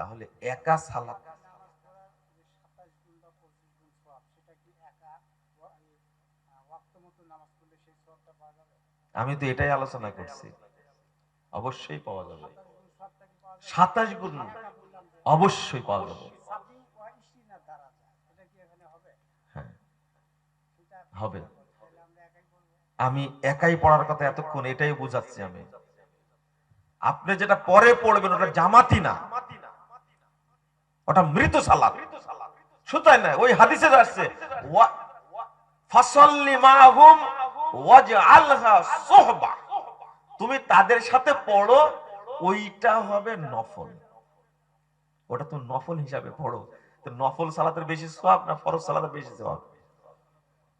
তাহলে একা সালাত আমি তো এটাই আলোচনা করছি। অবশ্যই পাওয়া যাবে। সাতাশ গুণ অবশ্যই পাওয়া যাবে। হ্যাঁ। হবে। আমি একাই পড়ার কথা এতক্ষণ এটাই বুঝাচ্ছি আমি। আপনি যেটা পরে পড়বেন, ওটা জামাতি না। ওটা মৃত না ওই হাদিসে তুমি তাদের সাথে পড়ো, ওইটা হবে নফল। ওটা তো নফল হিসাবে পড়ো। নফল সালাতের বেশি সওয়াব না ফরজ সালাতের বেশি সওয়াব?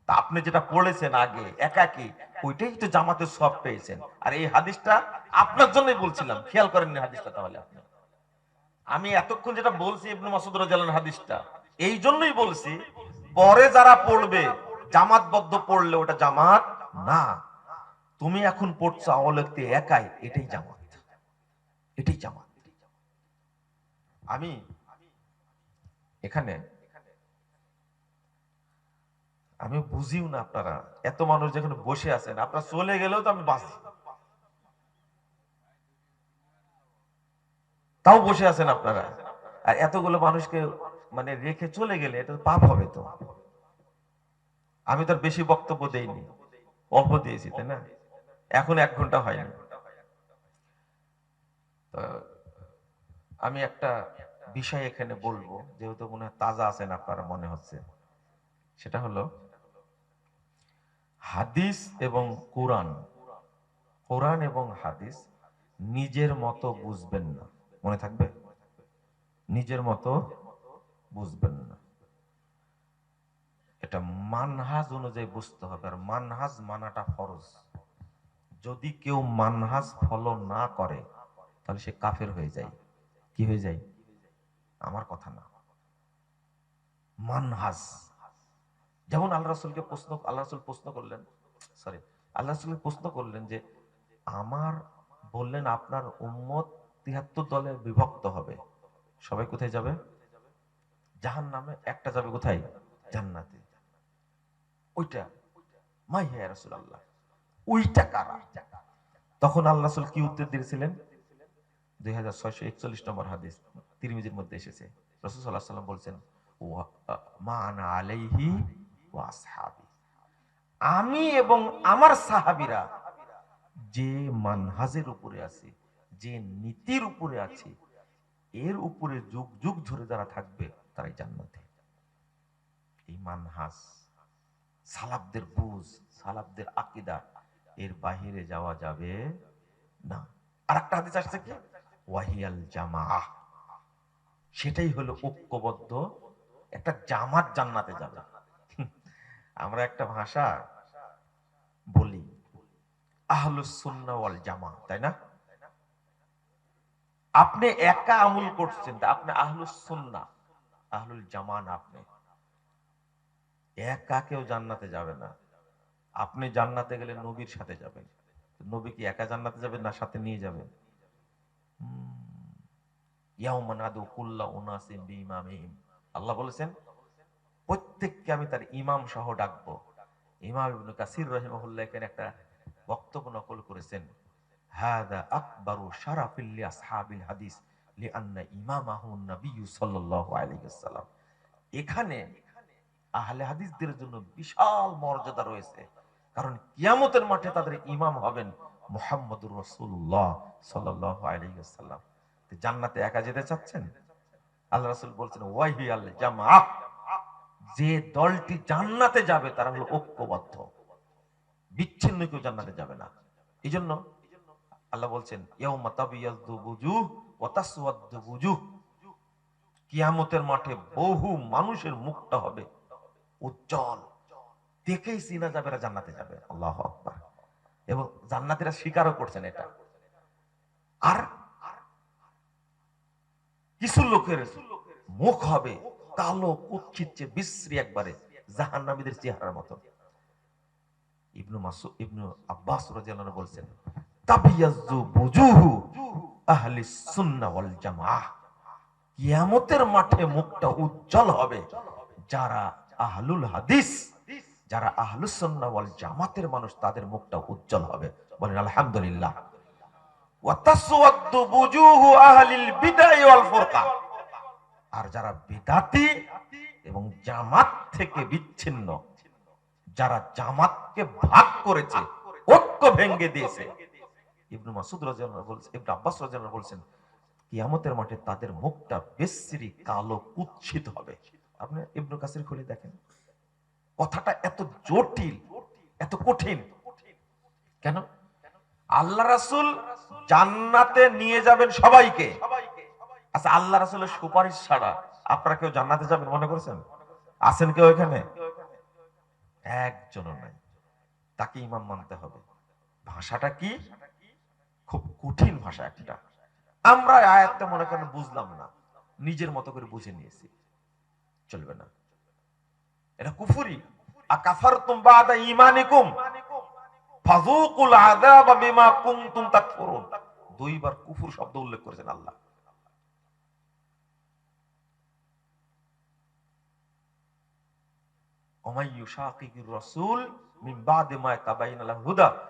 তা আপনি যেটা পড়েছেন আগে, একাকি, ওইটাই তো জামাতে সব পেয়েছেন। আর এই হাদিসটা আপনার জন্যই বলছিলাম। খেয়াল করেননি হাদিসটা তাহলে আপনি। আমি এতক্ষণ যেটা বলছি ইবনু মাসুদ রাদিয়াল্লাহু হাদিসটা, এই জন্যই বলছি, পরে যারা পড়বে, জামাতবদ্ধ পড়লে ওটা জামাত না। তুমি এখন পড়ছো আওয়ালতে একাই, এটাই জামাত। এটাই জামাত। আমি এখানে, আমি বুঝিও না আপনারা। এত মানুষ যেখানে বসে আছেন, আপনারা চলে গেলেও তো আমি বাঁচি। তাও বসে আছেন আপনারা। আর এতগুলো মানুষকে মানে রেখে চলে গেলে এটা পাপ হবে তো। আমি তো বেশি বক্তব্য দেইনি। অল্প দিয়েছি, তাই না? এখন এক ঘণ্টা হয়নি। তো আমি একটা বিষয় এখানে বলব, যেহেতু মনে হয় তাজা আছেন আপনারা, মনে হচ্ছে। সেটা হলো, হাদিস এবং কোরআন কোরআন এবং হাদিস নিজের মতো বুঝবেন না। মনে থাকবে? নিজের মতো বুঝবেন না। এটা মানহাজ অনুযায়ী বুঝতে হবে, আর মানহাজ মানাটা ফরজ। যদি কেউ মানহাজ ফলো না করে, তাহলে সে কাফের হয়ে যায়। কি হয়ে যায়? আমার কথা না। মানহাজ। যেমন আল্লাহ রাসুলকে প্রশ্ন, আল্লাহ রাসুল প্রশ্ন করলেন, সরি, আল্লাহ রাসুলকে প্রশ্ন করলেন যে, আমার বললেন আপনার উম্মত তিহাত্তর দলে বিভক্ত হবে। সবাই কোথায় যাবে? জাহান নামে একটা যাবে কোথায়? জান্নাতে। ওইটা। মাই হে রাসুল আল্লাহ ওইটা কারা? তখন আল্লাহ কি উত্তর দিয়েছিলেন? দুই হাজার ছয়শো একচল্লিশ নম্বর হাদিস তিরমিজির মধ্যে এসেছে। রসুল সাল্লাহ আলাইহি ওয়া আসহাবি। আমি এবং আমার সাহাবীরা যে মানহাজের উপরে আছে যে নীতির উপরে আছে, এর উপরে যুগ যুগ ধরে যারা থাকবে, তারাই জান্নাতে। এই মানহাজ সালাবদের বুঝ, সালাবদের আকিদা, এর বাহিরে যাওয়া যাবে না। আর একটা হাদিস আসছে কি? ওয়াহিয়াল জামা সেটাই হলো ঐক্যবদ্ধ, একটা জামাত জান্নাতে যাবে। আমরা একটা ভাষা বলি, আহলুস সুন্নাহ ওয়াল জামা তাই না? আপনি একা আমল করছেন আপনি আহলুস সুন্নাহ, আহলুল জামা না আপনি। একা কেউ জান্নাতে যাবে না। আপনি জান্নাতে গেলে নবীর সাথে যাবেন। নবী কি একা জান্নাতে যাবেন না সাথে নিয়ে যাবেন। আল্লাহ বলেছেন, প্রত্যেককে আমি তার ইমাম সহ ডাকবো। ইমাম কাসির রাহিমাহুল্লাহ এখানে একটা বক্তব্য নকল করেছেন। হাদা আকবারু শারাফিল লি আসহাবিল হাদিস লিআন্না ইমামাহু নবিয়্যু সাল্লাল্লাহু আলাইহি ওয়াসাল্লাম। এখানে আহলে হাদিসদের জন্য বিশাল মর্যাদা রয়েছে। কারণ কিয়ামতের মাঠে তাদের ইমাম হবেন মুহাম্মদুর আলাইহি ওয়াসাল্লাম। তো জান্নাতে একা যেতে চাচ্ছেন? আল্লাহ রাসূল বলছেন ওয়াহি আল জামাআহ যে দলটি জান্নাতে যাবে তারা হলো ঐক্যবদ্ধ। বিচ্ছিন্ন কেউ জান্নাতে যাবে না। এই জন্য আল্লাহ বলছেন কিয়ামতের মাঠে বহু মানুষের মুখটা হবে উজ্জ্বল। দেখেই চিনা যাবে জান্নাতে যাবে। আল্লাহ এবং জান্নাতীরা স্বীকারও করছেন এটা। আর কিছু লোকের মুখ হবে কালো কুচ্ছিচ্ছে বিশ্রী একবারে, জাহান্নামীদের চেহারার মতো। ইবনু মাসু, ইবনু আব্বাস রাদিয়াল্লাহু আনহু বলছেন কিয়ামতের মাঠে মুখটা উজ্জ্বল হবে। যারা আহলুল হাদিস, যারা আহলুস জামাতের মানুষ, তাদের মুখটা উজ্জ্বল হবে। বলেন, আলহামদুলিল্লাহ। আর যারা বিদাতি এবং জামাত থেকে বিচ্ছিন্ন, যারা জামাতকে ভাগ করেছে, ঐক্য ভেঙে দিয়েছে ইবনু মাসুদ রাদিয়াল্লাহু বলছেন ইবনু আব্বাস রাদিয়াল্লাহু বলছেন, কিয়ামতের মাঠে তাদের মুখটা বেশ্রী কালো কুৎসিত হবে। আপনি ইবনু কাসির খুলে দেখেন। কথাটা এত জটিল, এত কঠিন। কেন? আল্লাহ রাসূল জান্নাতে নিয়ে যাবেন সবাইকে। আচ্ছা আল্লাহ রাসূলের সুপারিশ ছাড়া আপনারা কেউ জান্নাতে যাবেন মনে করছেন? আছেন কেউ এখানে? একজনও নাই। তাকে ইমাম মানতে হবে। ভাষাটা কি? ভাষা একটা। আমরা আয়াতটা মনে করেন বুঝলাম না। নিজের মতো করে বুঝে নিয়েছি। চলবে না। এটা কুফুরি। ফাযুকুল আযাব বিমা কুনতুম তাকফুরুন। দুইবার শব্দ উল্লেখ করেছেন আল্লাহ। ওমাই ইউশাকিকুর রাসূল মিন মা লাহুদা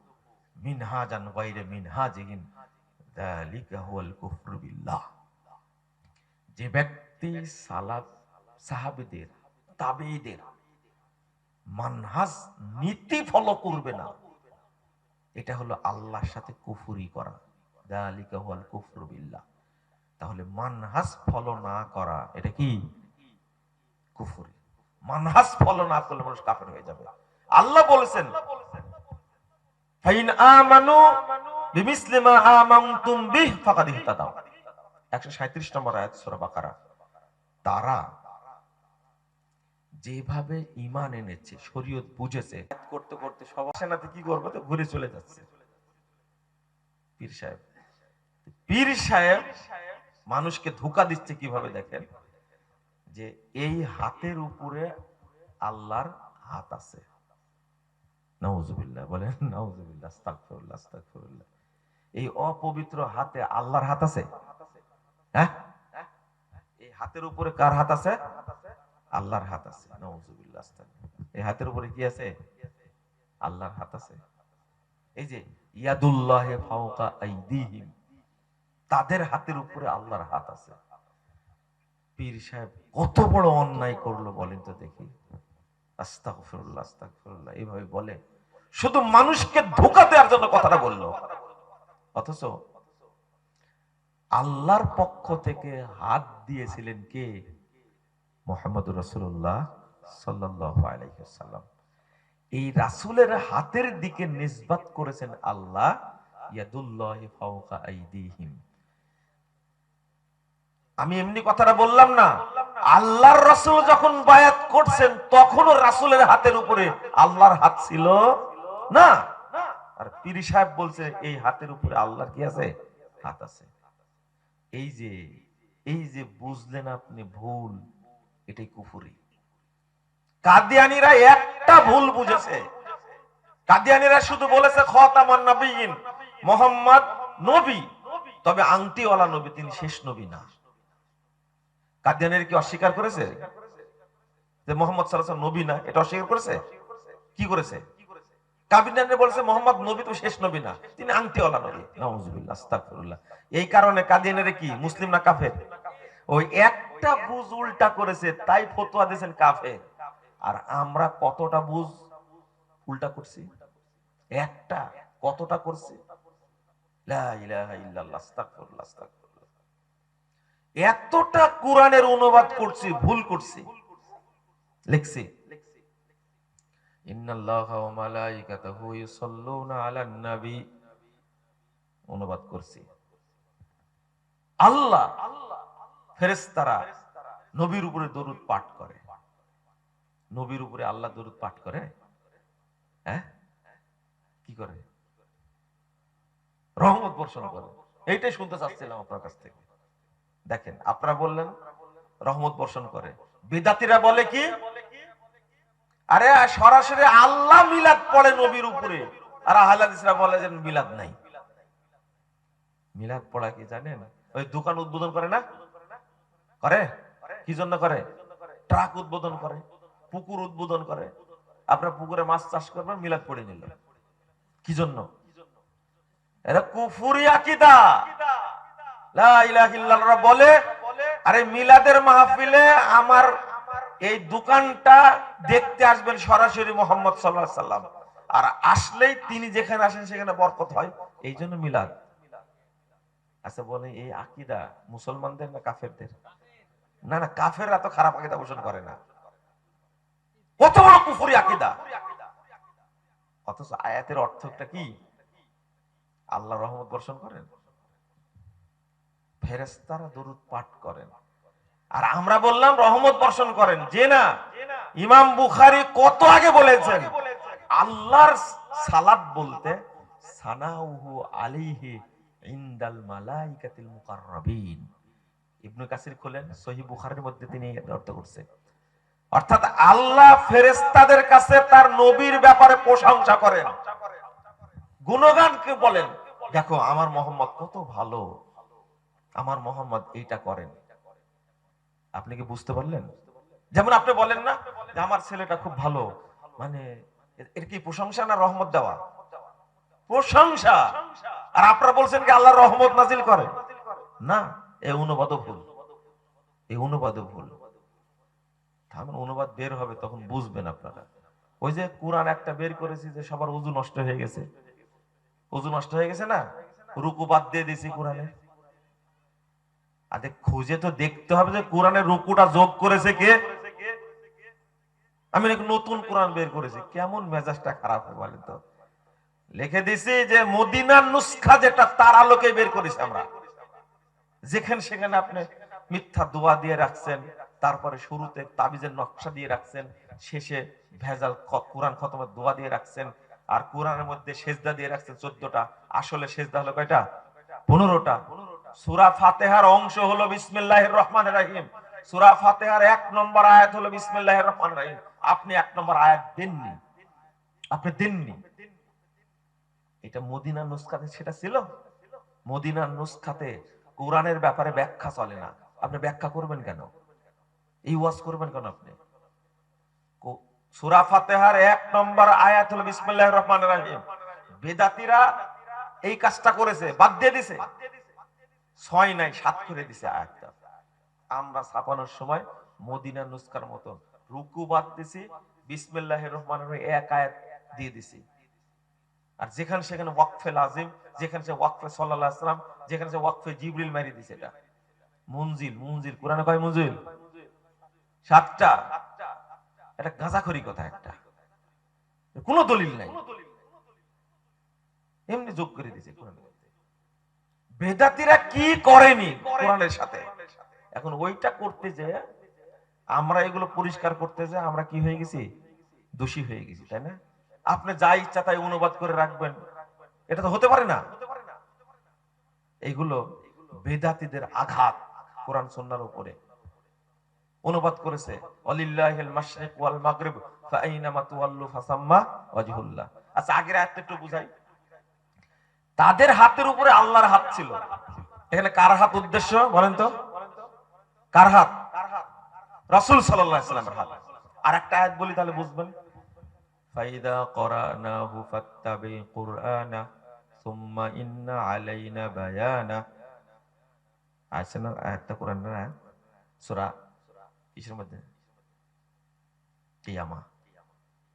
মিনহাজান যালিকা হুয়াল বিল্লাহ। যে ব্যক্তি সাহাবীদের মানহাজ নীতি ফলো করবে না, এটা হলো আল্লাহর সাথে কুফুরি করা, যালিকা হুয়াল কুফরু বিল্লাহ। তাহলে মানহাজ ফলো না করা, এটা কি? কুফুরি। মানহাজ ফলো না করলে মানুষ কাফের হয়ে যাবে। আল্লাহ বলেছেন ফাইন আমানু বিমিসলি আমানতুম বিহ ফাকাদ ইহতাদাও 137 নম্বর আয়াত সূরা বাকারা। তারা যেভাবে ঈমান এনেছে, শরীয়ত বুঝেছে করতে করতে সেনাতে কি করবে? তো ঘুরে চলে যাচ্ছে। পীর সাহেব পীর সাহেব মানুষকে ধোকা দিচ্ছে কীভাবে দেখেন? যে এই হাতের উপরে আল্লাহর হাত আছে। নাউজুবিল্লাহ, বলেন, নাউজুবিল্লাহ, আস্তাগফিরুল্লাহ আস্তাগফিরুল্লাহ। এই অপবিত্র হাতে আল্লাহর হাত আছে? হ্যাঁ? এই হাতের উপরে কার হাত আছে? আল্লাহর হাত আছে আস্তাগফিরুল্লাহ। এই হাতের উপরে কি আছে? আল্লাহর হাত আছে। এই যে, ইয়াদুল্লাহে ফাওকা আইদিহিম, তাদের হাতের উপরে আল্লাহর হাত আছে। পীর সাহেব কত বড় অন্যায় করল বলেন তো দেখি। আস্তাগফিরুল্লাহ আস্তাগফিরুল্লাহ, এইভাবে বলে। শুধু মানুষকে ধোকা দেওয়ার জন্য কথাটা বলল। অথচ আল্লাহর পক্ষ থেকে হাত দিয়েছিলেন কে? মোহাম্মদুর রসুল্লাহ সাল্লাহ আলাইসাল্লাম এই রাসুলের হাতের দিকে নিসবাত করেছেন আল্লাহ আমি এমনি কথাটা বললাম না। আল্লাহর রাসূল যখন বায়াত করছেন, তখনও রাসূলের হাতের উপরে আল্লাহর হাত ছিল। না। আর পীরি সাহেব বলছে, এই হাতের উপরে আল্লাহর কি আছে? হাত আছে। এই যে এই যে বুঝলেন আপনি ভুল, এটাই কুফুরি। কাদিয়ানিরা একটা ভুল বুঝেছে। কাদিয়ানিরা শুধু বলেছে মোহাম্মদ নবী। তবে আংটিওয়ালা নবী তিনি শেষ নবী না। কাদিয়ানিরা কি অস্বীকার করেছে? যে মোহাম্মদ সাল্লাহ নবী না, এটা অস্বীকার করেছে? কি করেছে? কাবিনানে বলেছে, মোহাম্মদ নবী তো শেষ নবী না, তিনি আংটিওয়ালা নবী। নাউজুবিল্লাহ এই কারণে কাদিয়ানের কি, মুসলিম না কাফের? ওই একটা উল্টা করেছে, তাই ফতোয়া দিয়েছেন কাফের। আর আমরা কতটা উল্টা করছি? একটা কতটা করছি? এতটা কোরআনের অনুবাদ করছি, ভুল করছি। লিখছি। অনুবাদ করছি। আল্লাহ ফেরেশতারা নবীর উপরে দরুদ পাঠ করে। নবীর উপরে আল্লাহ দরুদ পাঠ করে? হ্যাঁ? কি করে? রহমত বর্ষণ করে। এইটাই শুনতে চাচ্ছিলাম আপনার কাছ থেকে। দেখেন, আপনারা বললেন, রহমত বর্ষণ করে। বিদাতিরা বলে কি? আরে, সরাসরি আল্লাহ মিলাদ পড়ে নবীর উপরে। আর আহলাদিসরা বলে যে মিলাদ নাই। মিলাদ পড়া কি জানেন? ওই দোকান উদ্বোধন করে না? করে? কি জন্য করে? ট্রাক উদ্বোধন করে, পুকুর উদ্বোধন করে। আপনার পুকুরে মাছ চাষ করবেন, মিলাদ পড়ে নিল কি জন্য? এটা কুফুরি আকিদা। লা বলে, আরে মিলাদের মাহফিলে আমার এই দোকানটা দেখতে আসবেন সরাসরি মোহাম্মদ সাল্লাহ সাল্লাম। আর আসলেই তিনি যেখানে আসেন সেখানে বরকত হয়। এই জন্য মিলাদ। আচ্ছা বলে, এই আকিদা মুসলমানদের না কাফেরদের? না না, কাফেররা তো খারাপ আকিদা পোষণ করে না। কত বড় কুফুরি আকিদা। অথচ আয়াতের অর্থটা কি? আল্লাহ রহমত বর্ষণ করেন। ফেরেস্তারা দরুদ পাঠ করেন। আর আমরা বললাম রহমত বর্ষণ করেন। যে না, ইমাম বুখারি কত আগে বলেছেন, আল্লাহর সালাত বলতে, সানাউহু আলাইহি ইনদাল মালাইকাতিল মুকাররাবিন। ইবনে কাসির খোলেন, সহিহ বুখারীর মধ্যে তিনি অর্থ করছেন। অর্থাৎ আল্লাহ ফেরেশতাদের কাছে তার নবীর ব্যাপারে প্রশংসা করেন। গুণগানকে বলেন? দেখো, আমার মোহাম্মদ কত ভালো। আমার মোহাম্মদ এইটা করেন। আপনি কি বুঝতে পারলেন? যেমন আপনি বলেন না যে আমার ছেলেটা খুব ভালো মানে এর- কি প্রশংসা না রহমত দেওয়া? প্রশংসা! আর আপনারা বলছেন কি আল্লাহ রহমত নাজিল করে? না এই অনুবাদও ভুল। এই অনুবাদও ভুল। তখন অনুবাদ বের হবে, তখন বুঝবেন আপনারা। ওই যে কোরআন একটা বের করেছি যে সবার উজু নষ্ট হয়ে গেছে। উজু নষ্ট হয়ে গেছে না? রুকু বাদ দিয়ে দিয়েছি কোরআনে। আরে খুঁজে তো দেখতে হবে যে কোরআনের রুকুটা যোগ করেছে কে? আমি নতুন কোরআন বের করেছি। কেমন মেজাজটা খারাপ হয় বলেন তো? লিখে দিছি যে মদিনার নুসখা যেটা, তার আলোকে বের করেছি আমরা। যেখানে সেখানে আপনি মিথ্যা দোয়া দিয়ে রাখছেন, তারপরে শুরুতে তাবিজের নকশা দিয়ে রাখছেন, শেষে ভেজাল কোরআন খতমের দোয়া দিয়ে রাখছেন, আর কোরআনের মধ্যে সেজদা দিয়ে রাখছেন চোদ্দটা। আসলে সেজদা হলো কয়টা? পনেরোটা। সুরা ফাতেহার অংশ হলো বিসমিল্লাহির রহমান রাহিম। সুরা ফাতেহার এক নম্বর আয়াত হলো বিসমিল্লাহির রহমান রাহিম। আপনি এক নম্বর আয়াত দেননি। আপনি দেননি। এটা মদিনার নুসখাতে সেটা ছিল? মদিনার নুসখাতে কোরআনের ব্যাপারে ব্যাখ্যা চলে না। আপনি ব্যাখ্যা করবেন কেন? এই ওয়াজ করবেন কেন আপনি? সুরা ফাতেহার এক নম্বর আয়াত হলো বিসমিল্লাহির রহমানির রহিম। বেদাতিরা এই কাজটা করেছে, বাদ দিয়ে দিছে। ছয় নাই, সাত করে দিছে আয়াতটা। আমরা ছাপানোর সময় মদিনা নুসকার মতন রুকু বাদ দিছি বিসমিল্লাহির রহমানির রহিম, এক আয়াত দিয়ে দিছি। আর যেখানে সেখানে ওয়াকফে লাজিম, যেখানে সে ওয়াকফে সাল্লাল্লাহু আলাইহি সাল্লাম, যেখানে সে ওয়াকফে জিবরিল মারি দিছে এটা। মুনজিল মুনজিল, কোরআনে কয় মুনজিল? সাতটা। এটা গাঁজাখড়ি কথা একটা। কোনো দলিল নাই। এমনি যোগ করে দিছে কোরআনের মধ্যে। বেদাতিরা কি করেনি কোরআনের সাথে? এখন ওইটা করতে যে আমরা এগুলো পরিষ্কার করতে যে আমরা কি হয়ে গেছি? দোষী হয়ে গেছি তাই না? আপনি যা ইচ্ছা তাই অনুবাদ করে রাখবেন। এটা তো হতে পারে না। এইগুলো বেদাতিদের আঘাত কোরআন সন্ন্যার উপরে। অনুবাদ করেছে অলিল্লাহিল মাশরিক ওয়াল মাগরিব ফাআইনামা তুওয়াল্লু ফাসাম্মা ওয়াজহুল্লাহ। আচ্ছা আগের আয়াতটা একটু বুঝাই। তাদের হাতের উপরে আল্লাহর হাত ছিল। এখানে কার হাত উদ্দেশ্য বলেন তো? কার হাত? রাসূল সাল্লামের হাত। আর একটা আয়াত বলি তাহলে বুঝবেন।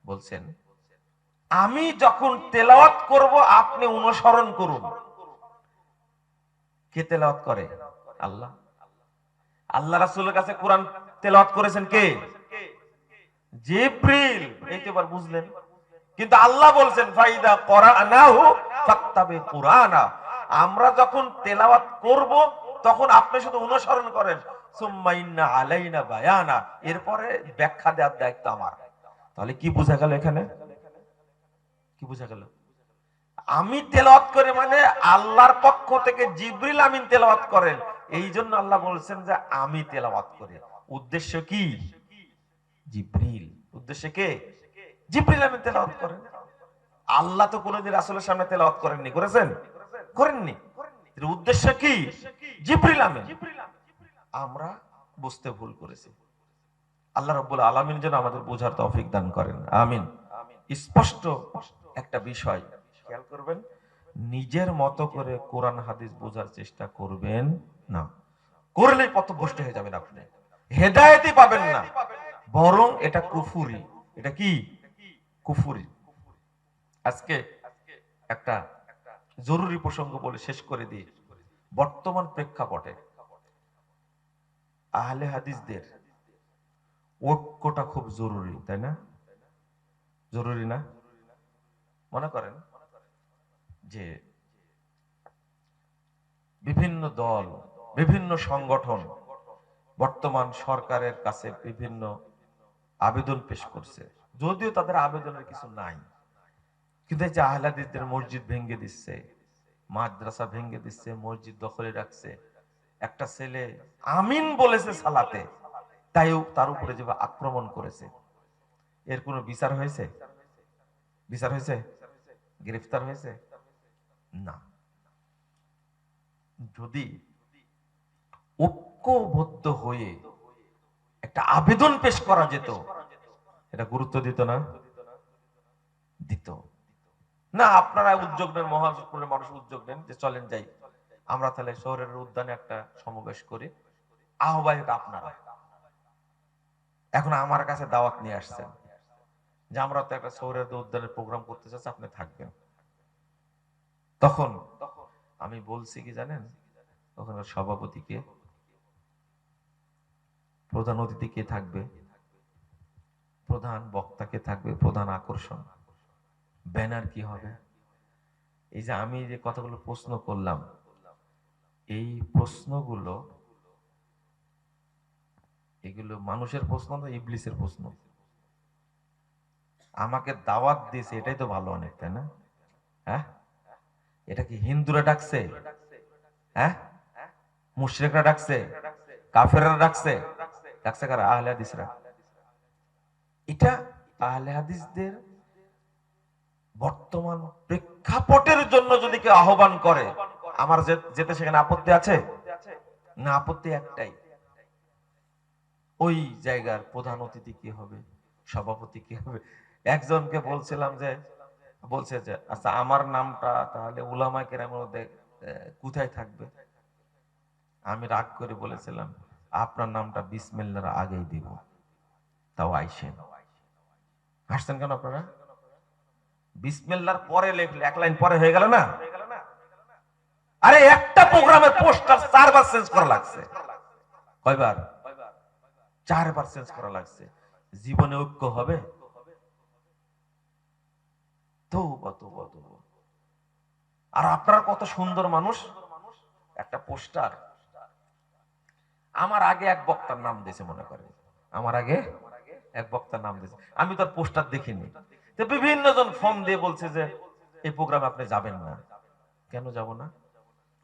বলছেন আমি যখন তেলাওয়াত করব, আপনি অনুসরণ করুন। কে তেলাওয়াত করে? আল্লাহ। আল্লাহ রাসূলের কাছে কোরআন তেলাওয়াত করেছেন কে? জিব্রিল। এই তো এবার বুঝলেন। কিন্তু আল্লাহ বলছেন, ফাইদা করানাহু ফাত্তাবি কুরআনা। আমরা যখন তেলাওয়াত করব, তখন আপনি শুধু অনুসরণ করেন। সুম্মা ইন্না আলাইনা বায়ানা। এরপরে ব্যাখ্যা দেওয়ার দায়িত্ব আমার। তাহলে কি বোঝা গেল এখানে? বোঝা গেল? আমি তেলাওয়াত করে মানে আল্লাহর পক্ষ থেকে জিবরিল আমিন তেলাওয়াত করেন। এই জন্য আল্লাহ বলছেন যে আমি তেলাওয়াত করি। উদ্দেশ্য কি? জিবরিল। উদ্দেশ্য কে? জিবরিল আমিন তেলাওয়াত করেন। আল্লাহ তো কোনোদিন রাসূলের সামনে তেলাওয়াত করেননি। করেছেন? করেননি। উদ্দেশ্য কি? জিবরিল আমিন। আমরা বুঝতে ভুল করেছি। আল্লাহ রাব্বুল আলামিন যেন আমাদের বোঝার তৌফিক দান করেন। আমিন। স্পষ্ট একটা বিষয় খেয়াল করবেন, নিজের মতো করে কোরআন, হাদিস বোঝার চেষ্টা করবেন না। করলেই পথভ্রষ্ট হয়ে যাবেন আপনি। হেদায়েতই পাবেন না। বরং এটা কুফুরি। এটা কি? কুফুরি। আজকে একটা জরুরি প্রসঙ্গ বলে শেষ করে দিই। বর্তমান প্রেক্ষাপটে আহলে হাদিসদের ঐক্যটা খুব জরুরি, তাই না? জরুরি না? মনে করেন যে বিভিন্ন দল, বিভিন্ন সংগঠন বর্তমান সরকারের কাছে বিভিন্ন আবেদন পেশ করছে। যদিও তাদের আবেদনের কিছু নাই। কিন্তু এই যে মসজিদ ভেঙে দিচ্ছে, মাদ্রাসা ভেঙে দিচ্ছে, মসজিদ দখলে রাখছে, একটা ছেলে আমিন বলেছে সালাতে, তাই তার উপরে যে আক্রমণ করেছে। এর কোনো বিচার হয়েছে? বিচার হয়েছে? গ্রেফতার হয়েছে? না। যদি ঐক্যবদ্ধ হয়ে একটা আবেদন পেশ করা যেত, এটা গুরুত্ব দিত না? দিত। না, আপনারা উদ্যোগ নেন মহাজপুরের মানুষ উদ্যোগ নেন যে চলেন যাই। আমরা তাহলে শহরের উদ্যানে একটা সমাবেশ করি। আহ্বায়ক আপনারা। এখন আমার কাছে দাওয়াত নিয়ে আসছেন। যে আমরা তো একটা শহরের উদ্যানের প্রোগ্রাম করতে চাচ্ছি, আপনি থাকবেন। তখন আমি বলছি কি জানেন? ওখানে সভাপতিকে, প্রধান অতিথি কে থাকবে? প্রধান বক্তাকে থাকবে? প্রধান আকর্ষণ। ব্যানার কি হবে? এই যে আমি যে কথাগুলো প্রশ্ন করলাম, এই প্রশ্নগুলো, এগুলো মানুষের প্রশ্ন না, ইবলিসের প্রশ্ন? আমাকে দাওয়াত দিয়েছে, এটাই তো ভালো অনেক, তাই না? হ্যাঁ? এটা কি হিন্দুরা ডাকছে? হ্যাঁ? মুশরিকরা ডাকছে? কাফেররা ডাকছে? ডাকছে কারা? আহলে হাদিসরা। এটা আহলে হাদিসদের বর্তমান প্রেক্ষাপটের জন্য যদি কেউ আহ্বান করে, আমার যেতে সেখানে আপত্তি আছে? না, আপত্তি একটাই। ওই জায়গার প্রধান অতিথি কি হবে? সভাপতি কি হবে? একজনকে বলছিলাম যে, বলছে যে আচ্ছা আমার নামটা তাহলে উলামা কেরামের মধ্যে কোথায় থাকবে? আমি রাগ করে বলেছিলাম, আপনার নামটা বিসমিল্লার আগেই দিব। তাও আইসেন। হাসছেন কেন আপনারা? বিসমিল্লার পরে লেখলে, এক লাইন পরে হয়ে গেল না? আরে, একটা প্রোগ্রামের পোস্টার চারবার চেঞ্জ করা লাগছে। কয়বার? চারবার চেঞ্জ করা লাগছে। জীবনে ঐক্য হবে? তৌবা। আর আপনার কত সুন্দর মানুষ? একটা পোস্টার। আমার আগে এক বক্তার নাম দিয়েছে মনে করে আমার আগে এক বক্তার নাম দিয়েছে। আমি তো পোস্টার দেখিনি। তো বিভিন্ন জন ফোন দিয়ে বলছে যে, এই প্রোগ্রামে আপনি যাবেন না। কেন যাব না?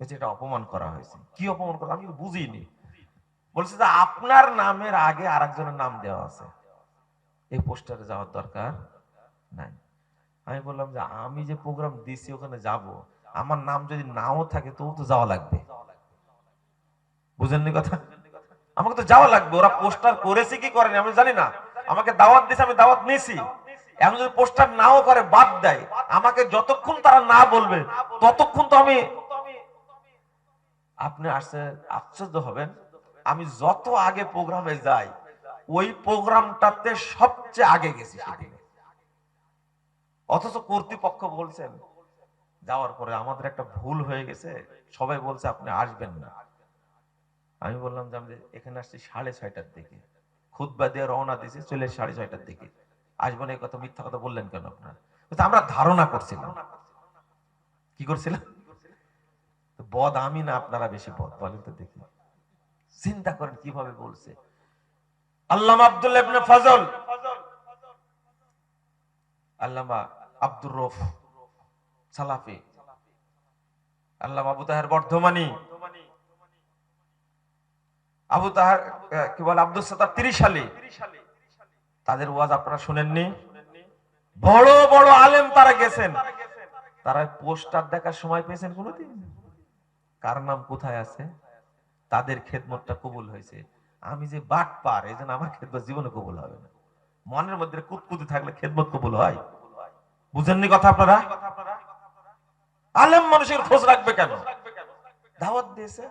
বলছে, এটা অপমান করা হয়েছে। কি অপমান করা? আমি বুঝিনি। বলছে যে, আপনার নামের আগে আরেকজনের নাম দেওয়া আছে। এই পোস্টারে যাওয়ার দরকার নাই। আমি বললাম যে, আমি যে প্রোগ্রাম দিছি ওখানে যাব, আমার নাম যদি নাও থাকে তবু তো যাওয়া লাগবে। বুঝেননি কথা? আমাকে তো যাওয়া লাগবে, ওরা পোস্টার করেছে কি করেনি আমি জানি না। আমাকে দাওয়াত দিছে, আমি দাওয়াত নিয়েছি এখন যদি পোস্টার নাও করে, বাদ দেয়। আমাকে যতক্ষণ তারা না বলবে, ততক্ষণ তো আমি আপনি আসছে আশ্চর্য হবেন। আমি যত আগে প্রোগ্রামে যাই, ওই প্রোগ্রামটাতে সবচেয়ে আগে গেছি সেদিনে। অথচ কর্তৃপক্ষ বলছেন, যাওয়ার পরে আমাদের একটা ভুল হয়ে গেছে, সবাই বলছে আপনি আসবেন না। আমি বললাম যে আমি এখানে আসছি সাড়ে ছয়টার দিকে খুদবা দিয়ে রওনা দিয়েছি, চলে সাড়ে ছয়টার দিকে। আসবেন এই কথা, মিথ্যা কথা বললেন কেন আপনারা? আমরা ধারণা করছিলাম। কি করছিলাম? বদ আমি না, আপনারা বেশি বদ, বলেন তো দেখি। চিন্তা করেন কীভাবে বলছে। আল্লাহ আব্দুল্লাহ ফজল আল্লামা আব্দুর রফ সালাফি, আল্লামা আবু তাহের বর্ধমানী, আবু তাহার কি বলে আব্দুল সাত্তার তিরিশ সালে তাদের ওয়াজ আপনারা শুনেননি? বড় বড় আলেম তারা গেছেন। তারা পোস্টার দেখার সময় পেয়েছেন কোনোদিন? কার নাম কোথায় আছে? তাদের খেদমতটা কবুল হয়েছে। আমি যে বাট পার, এই জন্য আমার খেদমত জীবনে কবুল হবে না। মনের মধ্যে কুতকুতি থাকলে খেদমত কবুল হয়। বুঝেননি কথা আপনারা? আলেম মানুষের খোঁজ রাখবে কেন? দাওয়াত দিয়েছে,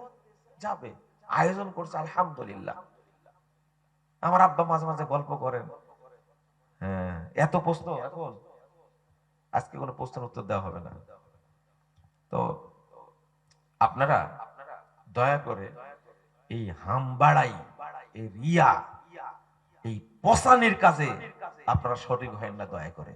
যাবে। আয়োজন করছে, আলহামদুলিল্লাহ। আমার আব্বা মাঝে মাঝে গল্প করেন। হ্যাঁ এত প্রশ্ন এখন। আজকে কোনো প্রশ্নের উত্তর দেওয়া হবে না। তো আপনারা দয়া করে এই হামবাড়াই, এই রিয়া এই পসানির কাজে আপনারা সঠিক হয় না দয়া করে।